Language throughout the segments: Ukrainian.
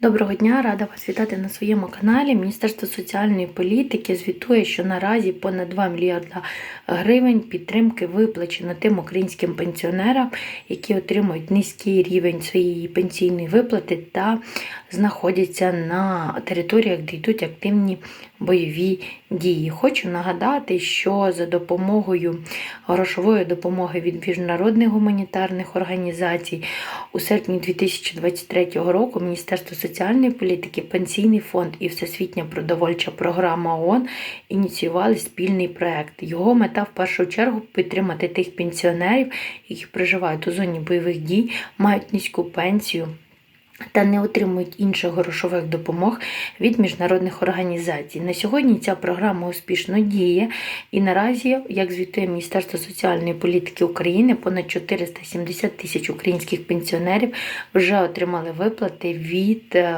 Доброго дня, рада вас вітати на своєму каналі. Міністерство соціальної політики звітує, що наразі понад 2 мільярда гривень підтримки виплачено тим українським пенсіонерам, які отримують низький рівень своєї пенсійної виплати та знаходяться на територіях, де йдуть активні бойові дії. Хочу нагадати, що за допомогою грошової допомоги від міжнародних гуманітарних організацій у серпні 2023 року Міністерство соціальної політики, Пенсійний фонд і Всесвітня продовольча програма ООН ініціювали спільний проект. Його мета в першу чергу підтримати тих пенсіонерів, які проживають у зоні бойових дій, мають низьку пенсію. Та не отримують інших грошових допомог від міжнародних організацій. На сьогодні ця програма успішно діє, і наразі, як звітує Міністерство соціальної політики України, понад 470 тисяч українських пенсіонерів вже отримали виплати від е,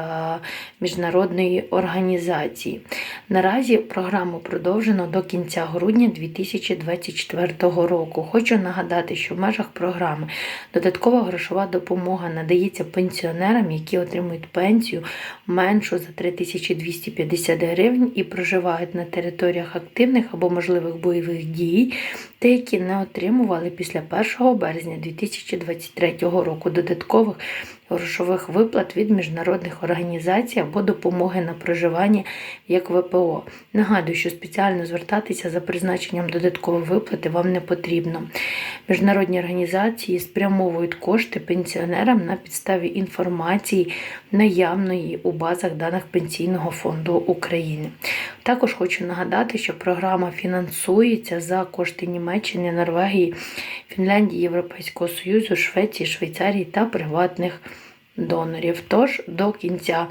міжнародної організації. Наразі програму продовжено до кінця грудня 2024 року. Хочу нагадати, що в межах програми додаткова грошова допомога надається пенсіонерам, які отримують пенсію меншу за 3250 гривень і проживають на територіях активних або можливих бойових дій, та які не отримували після 1 березня 2023 року додаткових грошових виплат від міжнародних організацій або допомоги на проживання як ВПО. Нагадую, що спеціально звертатися за призначенням додаткової виплати вам не потрібно. Міжнародні організації спрямовують кошти пенсіонерам на підставі інформації, наявної у базах даних Пенсійного фонду України. Також хочу нагадати, що програма фінансується за кошти Німеччини, Норвегії, Фінляндії, Європейського Союзу, Швеції, Швейцарії та приватних донорів. Тож до кінця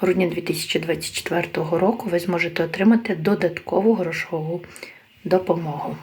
грудня 2024 року ви зможете отримати додаткову грошову допомогу.